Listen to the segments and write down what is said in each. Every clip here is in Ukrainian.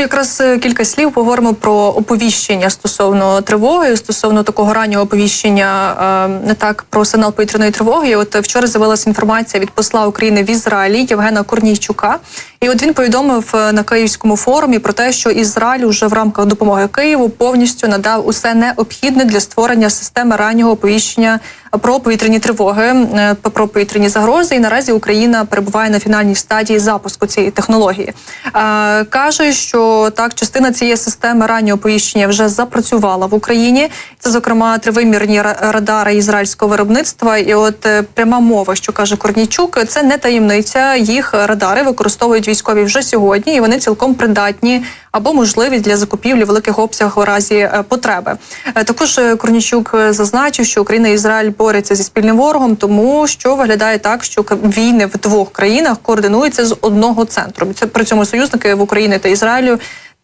якраз е, кілька слів поговоримо про оповіщення стосовно тривоги, стосовно такого раннього оповіщення, е, не так про сигнал повітряної тривоги. От е, вчора з'явилася інформація від посла України в Ізраїлі Євгена Корнійчука. І от він повідомив на Київському форумі про те, що Ізраїль уже в рамках допомоги Києву повністю надав усе необхідне для створення системи раннього оповіщення про повітряні тривоги, е, про повітряні загрози. І наразі Україна перебуває на фінальній стадії запуску цієї технології. Е, Каже, що так частина цієї системи раннього оповіщення вже запрацювала в Україні. Це, зокрема, тривимірні радари ізраїльського виробництва. І от е, пряма мова, що каже Корнійчук, це не таємниця. Їх радари використовують військові вже сьогодні, і вони цілком придатні або можливі для закупівлі великих обсягах у разі потреби. Також Корнійчук е, зазначив, що Україна і Ізраїль борються зі спільним ворогом, тому що виглядає так, що війни в двох країнах координуються з одного центру. Це при цьому союзники в Україні та Ізраїлю.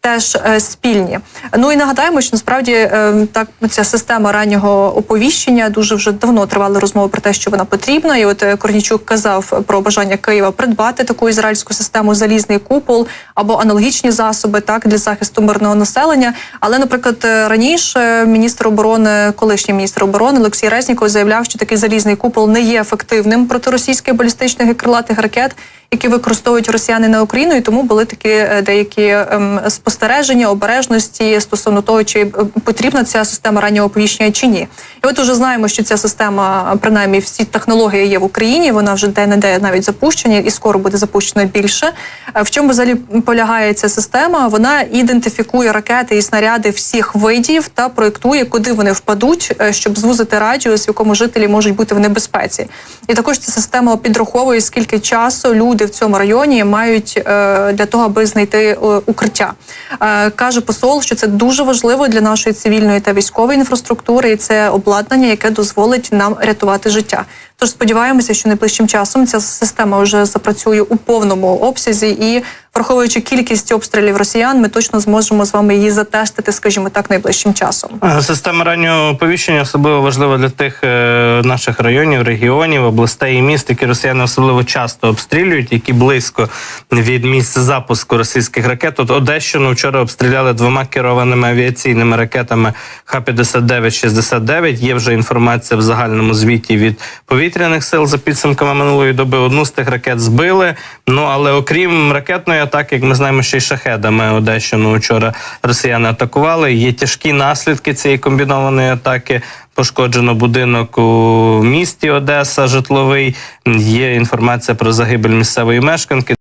Теж е, спільні. Ну і нагадаємо, що насправді е, так ця система раннього оповіщення дуже вже давно тривали розмови про те, що вона потрібна. І от е, Корнічук казав про бажання Києва придбати таку ізраїльську систему залізний купол або аналогічні засоби так для захисту мирного населення. Але, наприклад, раніше міністр оборони, колишній міністр оборони Олексій Резніков заявляв, що такий залізний купол не є ефективним проти російських балістичних і крилатих ракет які використовують росіяни на Україну, і тому були такі е, деякі ем, спостереження, обережності стосовно того, чи е, потрібна ця система раннього оповіщення чи ні. І от уже знаємо, що ця система, принаймні, всі технології є в Україні. Вона вже де не де навіть запущена, і скоро буде запущена більше. Е, В чому взагалі полягає ця система? Вона ідентифікує ракети і снаряди всіх видів та проєктує, куди вони впадуть, щоб звузити радіус, в якому жителі можуть бути в небезпеці. І також ця система підраховує, скільки часу люди в цьому районі мають е, для того, аби знайти е, укриття. Е, Каже посол, що це дуже важливо для нашої цивільної та військової інфраструктури, і це обладнання, яке дозволить нам рятувати життя. Тож сподіваємося, що найближчим часом ця система вже запрацює у повному обсязі, і враховуючи кількість обстрілів росіян, ми точно зможемо з вами її затестити, скажімо так, найближчим часом. Е, Система раннього оповіщення особливо важлива для тих е, наших районів, регіонів, областей і міст, які росіяни особливо часто обстрілюють, які близько від місця запуску російських ракет. От Одещину вчора обстріляли двома керованими авіаційними ракетами Х-59-69. Є вже інформація в загальному звіті від повітряних сил за підсумками минулої доби. Одну з тих ракет збили. Ну але окрім ракетної атаки, як ми знаємо, ще й шахедами Одещину вчора росіяни атакували. Є тяжкі наслідки цієї комбінованої атаки. Пошкоджено будинок у місті Одеса, житловий. Є інформація про загибель місцевої мешканки.